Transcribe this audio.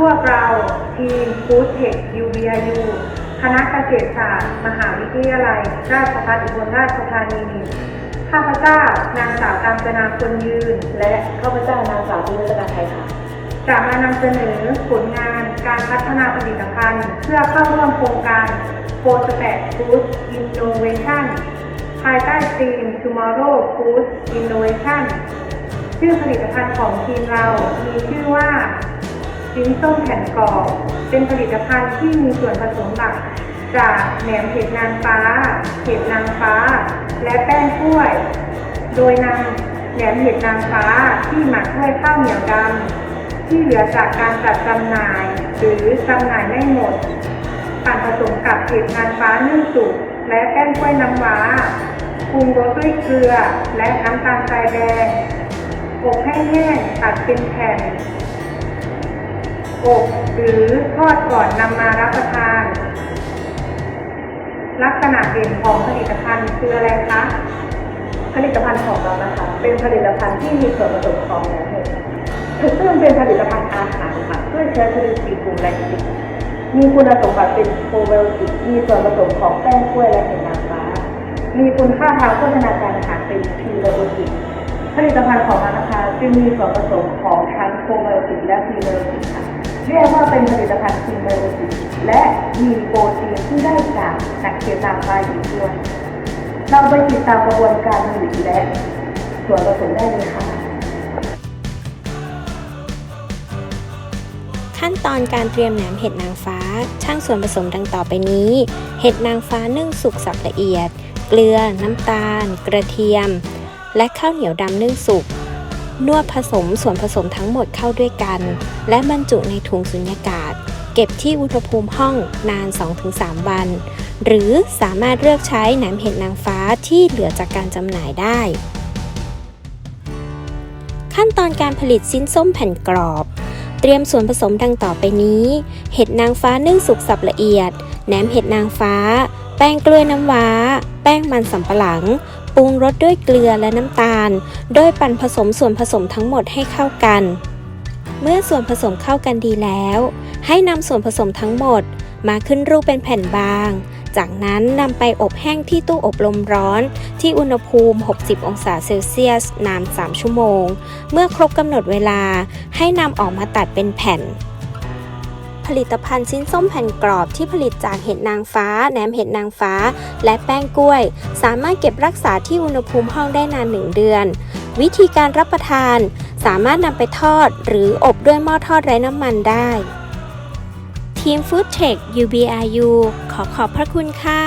พวกเราทีมฟู้ดเทค UBIU คณะเกษตรศาสตร์ มหาวิทยาลัย ราชภัฏอุบลราชธานี ข้าพเจ้านางสาวกาญจนาคนยืน และข้าพเจ้านางสาวพิมพ์การไทยค่ะจะมานำเสนอผลงานการพัฒนาผลิตภัณฑ์ เพื่อเข้าร่วมโครงการ f o r s p a c Food Innovation ภายใต้ธีม Tomorrow Food Innovation ชื่อผลิตภัณฑ์ของทีมเรามีชื่อว่า ชิ้นส้มแผ่นกรอบ เป็นผลิตภัณฑ์ที่มีส่วนผสมหลัก จากแหนมเห็ดนางฟ้า เห็ดนางฟ้า และแป้งกล้วย โดยนำแหนมเห็ดนางฟ้าที่หมักด้วยข้าวเหนียวดำที่เหลือจากการจัดจำหน่าย หรือจำหน่ายไม่หมดปั่นผสมกับเห็ดนางฟ้านึ่งสุกและแป้งกล้วยน้ำว้าปรุงรสด้วยเกลือและน้ำตาลทรายแดงอบให้แห้งตัดเป็นแผ่น อบหรือทอดก่อนนำมารับประทาน ลักษณะเด่นของผลิตภัณฑ์คืออะไรคะผลิตภัณฑ์ของเรานะคะ เป็นผลิตภัณฑ์ที่มีส่วนผสมของแหนมเห็ดซึ่งเป็นผลิตภัณฑ์อาหารค่ะด้วยเชื้อชนิดสีกลุ่มแลคติกมีคุณสมบัติเป็นโปรไบโอติกมีส่วนผสมของแป้งกล้วยและเห็ดนางฟ้า มีคุณค่าทางโภชนาการอาหารเป็นพรีไบโอติกผลิตภัณฑ์ของเรานะคะจึงมีส่วนผสมของทั้งโปรไบโอติกและพรีไบโอติกค่ะ เรียกว่าเป็นผลิตภัณฑ์พรีไบโอติกและมีโปรตีนที่ได้จากนักเกษตรปลาอีกด้วย เราไปติดตามกระบวนการผลิตและส่วนผสมได้เลยค่ะ ขั้นตอนการเตรียมแหนมเห็ดนางฟ้า ช่างส่วนผสมดังต่อไปนี้ เห็ดนางฟ้านึ่งสุกสับละเอียด เกลือ น้ำตาล กระเทียม และข้าวเหนียวดำนึ่งสุก นวดผสมส่วนผสมทั้งหมดเข้าด้วยกัน และบรรจุในถุงสุญญากาศ เก็บที่อุณหภูมิห้องนาน 2-3 วัน หรือสามารถเลือกใช้แหนมเห็ดนางฟ้าที่เหลือจากการจำหน่ายได้ ขั้นตอนการผลิตสิ้นส้มแผ่นกรอบ เตรียมส่วนผสมดังต่อไปนี้ เห็ดนางฟ้านึ่งสุกสับละเอียดแหนมเห็ดนางฟ้า แป้งกล้วยน้ำว้า แป้งมันสำปะหลัง ปรุงรสด้วยเกลือและน้ำตาล โดยปั่นผสมส่วนผสมทั้งหมดให้เข้ากัน เมื่อส่วนผสมเข้ากันดีแล้ว ให้นำส่วนผสมทั้งหมดมาขึ้นรูปเป็นแผ่นบาง จากนั้นนำไปอบแห้งที่ตู้อบลมร้อน ที่อุณหภูมิ 60 องศาเซลเซียส นาน 3 ชั่วโมง เมื่อครบกำหนดเวลาให้นำออกมาตัดเป็นแผ่น ผลิตภัณฑ์ชิ้นส้มแผ่นกรอบที่ผลิตจากเห็ดนางฟ้าแหนมเห็ดนางฟ้า และแป้งกล้วย สามารถเก็บรักษาที่อุณหภูมิห้องได้นาน 1 เดือน วิธีการรับประทาน สามารถนำไปทอด หรืออบด้วยหม้อทอดไร้น้ำมันได้ ทีม Food Tech UBRU ขอขอบพระคุณค่ะ